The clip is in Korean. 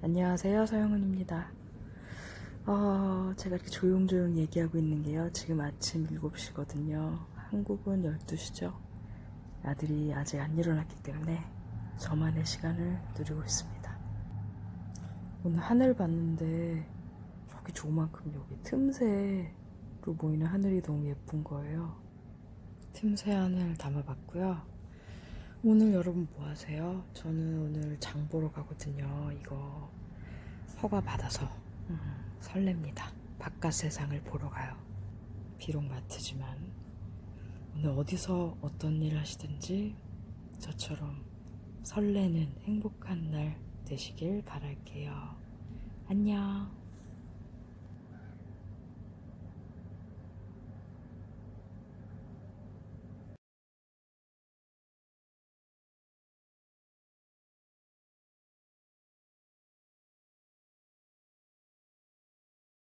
안녕하세요, 서영은입니다. 어, 제가 이렇게 조용조용 얘기하고 있는 게요. 지금 아침 7시거든요. 한국은 12시죠. 아들이 아직 안 일어났기 때문에 저만의 시간을 누리고 있습니다. 오늘 하늘 봤는데 저기 조만큼 여기 틈새로 보이는 하늘이 너무 예쁜 거예요. 틈새 하늘 담아봤고요. 오늘 여러분 뭐 하세요? 저는 오늘 장 보러 가거든요. 이거 허가 받아서 음, 설렙니다. 바깥 세상을 보러 가요. 비록 마트지만 오늘 어디서 어떤 일 하시든지 저처럼 설레는 행복한 날 되시길 바랄게요. 안녕.